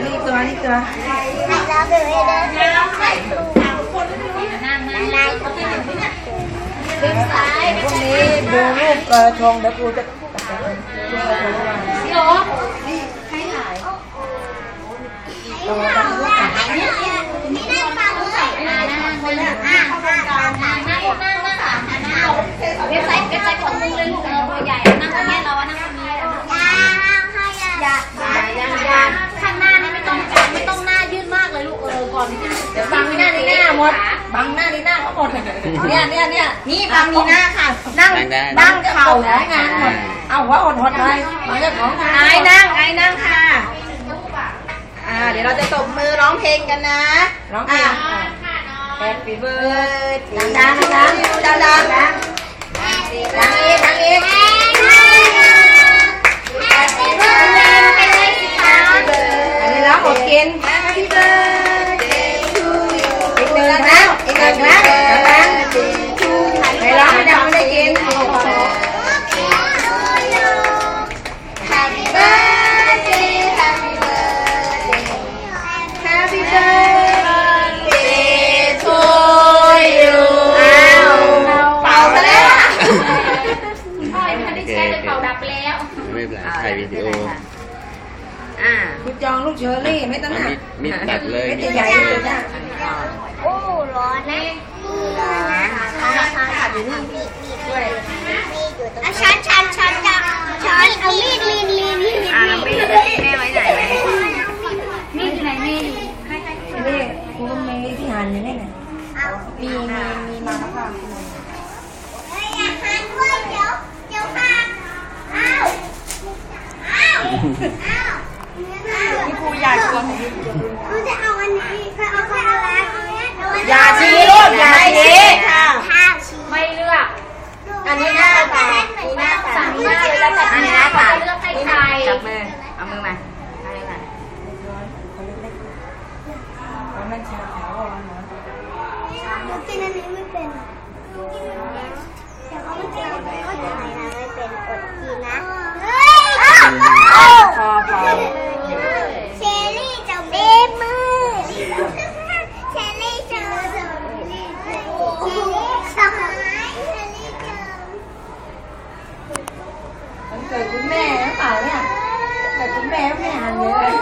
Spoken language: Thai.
นนี้ตัวอันนี้ตัวเราเดี๋ยวเดินไปใส่ถุงน้ำมันลายเลี้ยงซ้ายพวกนี้ดูรูปกระทงเดี๋ยวครูจะตัดกระทงว่าพี่โอ๊ให้ถ่ายตัวตั้งรูปถ่าย มดบังหน้านี่หน้าเขาหมดเนี่ยเนี่ยเนี่ยนี่บังนี่หน้าค่ะ นั่งนั่งได้นั่งเข่าไหนงานหมดเอาหัวหดหดเลยมาเจ้าของงานไอ้นั่งไอ้นั่งค่ะอ่าเดี๋ยวเราจะตบมือร้องเพลงกันนะร้องเพลง Happy birthday ดังๆ ถ่ายวิดีโออ่าคุณจองลูกเชอรี่ไม่ต้องหนักมีดตัดเลยไม่ใหญ่เลยนะโอ้ร้อนนะชันชันชันจังชันเอามีดลีนลีนลีนอ่าแล้วมีแม่ไว้ไหนไหมมีดอยู่ไหนมีดนี่คุณเมย์ที่หันอยู่นี่ไงมีมีมีมาแล้วค่ะ เฮ้ยอย่าหันด้วยเดี๋ยวเดี๋ยวพังอ้าวอ้าวอ้าว พี่ ครูอยากชวนเขาจะเอาอันนี้เขาเอาแค่เอาแล้วอย่าชี้ลูกอย่าชี้ค่ะถ้าชี้ไม่เลือก อันนี้หน้าตานี่หน้าตาสั่งหน้าเลยแล้วแต่หน้าเขาจะเลือกให้ใครจับมือเอามือมาเอาเลยค่ะตอนนั้นชาขาวอ่อนหมดหนูกินอันนี้ไม่เป็นแต่เขาไม่กินเขาถ่ายนะไม่เป็นอดกินนะเฮ้ยพอพอ เกิดคุณแม่หรือเปล่าเนี่ยเกิดคุณแม่แม่หันเลย